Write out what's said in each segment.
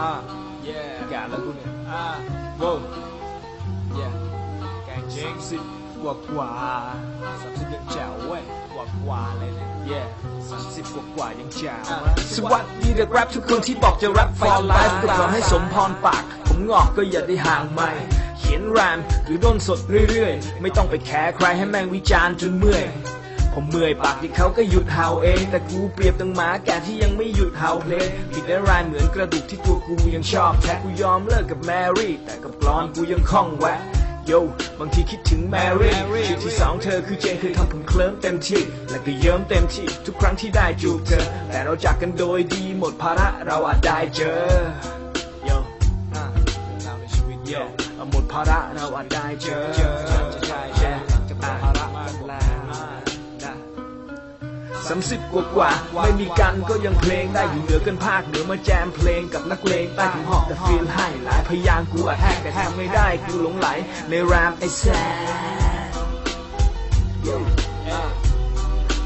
อ่า yeah แก่แล้วกูเนี่ยอ่าโว้ yeah แกงจริงสิบกว่ากว่าสามสิบยังแจ๋วเว้ยกว่ากว่าเลยเนี่ย yeah สามสิบกว่ากว่ายังแจ๋วอะอะสวัสดีเด็กแรปทุกคนที่บอกจะ rap for life ก็ขอให้สมพรปาก ผมงอกก็อย่าได้ห่างไม่เขียนแรมหรือด้นสดเรื่อยๆ ไม่ต้องไปแคร์ใครให้แม่งวิจารณ์จนเมื่อย ผมเมื่อยปากที่เขาก็หยุดเห่าเอง แต่กูเปรียบดังหมาแก่ที่ยังไม่หยุดเห่าเพลงผิดและรายเหมือนกระดูกที่ตัวกูยังชอบแท้กูยอมเลิกกับแมรี่ แต่กับกลอนกูยังคล่องแวะโยบางทีคิดถึงแมรี่ Mary ชื่อที่สองเธอคือเจนเคยทำผมเคลิ้มเต็มที่ และก็เยิ้มเต็มที่ ทุกครั้งที่ได้จูบเธอ แต่เราจากกันโดยดีหมดภาระเราอาจได้เจอโยอ่าเรื่องราวในชีวิตโยเยอะหมดภาระเราอาจได้เจอ สามสิบกว่ากว่าไม่มีกันก็ยังเพลงได้อยู่เหนือกันภาคเหนือมาแจมเพลงกับนักเลงใต้ถึงหอบแต่ฟีลให้หลายพยางค์กูอาจแหกแต่ทำไม่ได้กูหลงไหลในแรมไอ้แซดอ่า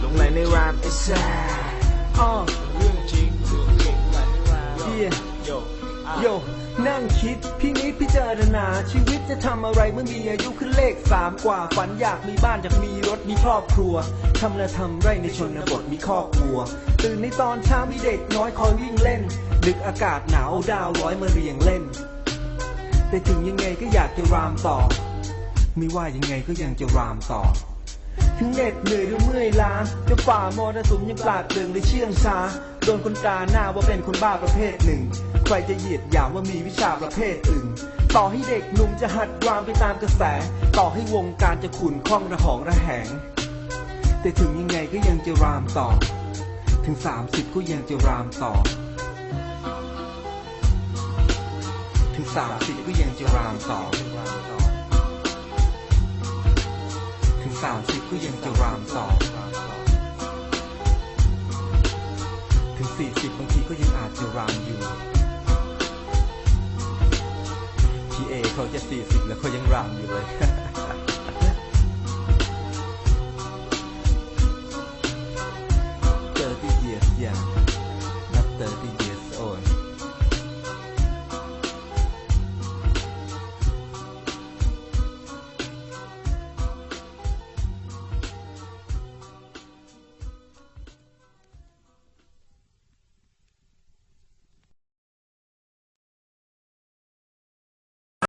หลงไหลในแรมไอ้แซดอ้อเรื่องจริงเรื่องจริงหลายเรื่องราวเยี่ยโยอะโย นั่งคิดพี่นิดพิจารณาชีวิตจะทำอะไรเมื่อมีอายุขึ้นเลขสามกว่าฝันอยากมีบ้านอยากมีรถมีครอบครัวทำและทำไรในชนบทมีครอบครัว ตื่นในตอนเช้ามีเด็กน้อยคอยวิ่งเล่น ดึกอากาศหนาวดาวร้อยมาเรียงเล่น แต่ถึงยังไงก็อยากจะรามต่อ ไม่ว่ายังไงก็ยังจะรามต่อถึงเหน็ดเหนื่อยหรือเมื่อยล้าจะฝ่ามรสุมยังปราดเปรื่องหรือเชื่องช้า โดนคนตาหน้าว่าเป็นคนบ้าประเภทหนึ่ง ใครจะเหยียดหยามว่ามีวิชาประเภทอื่น ต่อให้เด็กหนุ่มจะหัดรามไปตามกระแส ต่อให้วงการจะขุนข้องระหองระแหง แต่ถึงยังไงก็ยังจะรามต่อ ถึงสามสิบก็ยังจะรามต่อ ถึงสามสิบก็ยังจะรามต่อ ถึงสามสิบก็ยังจะรามต่อ สี่สิบบางทีก็ยังอาจจะรางอยู่พี่เอเขาจะสี่สิบแล้วเขายังรางอยู่เลยเตะที่เหยียบอย่างนับเตะที่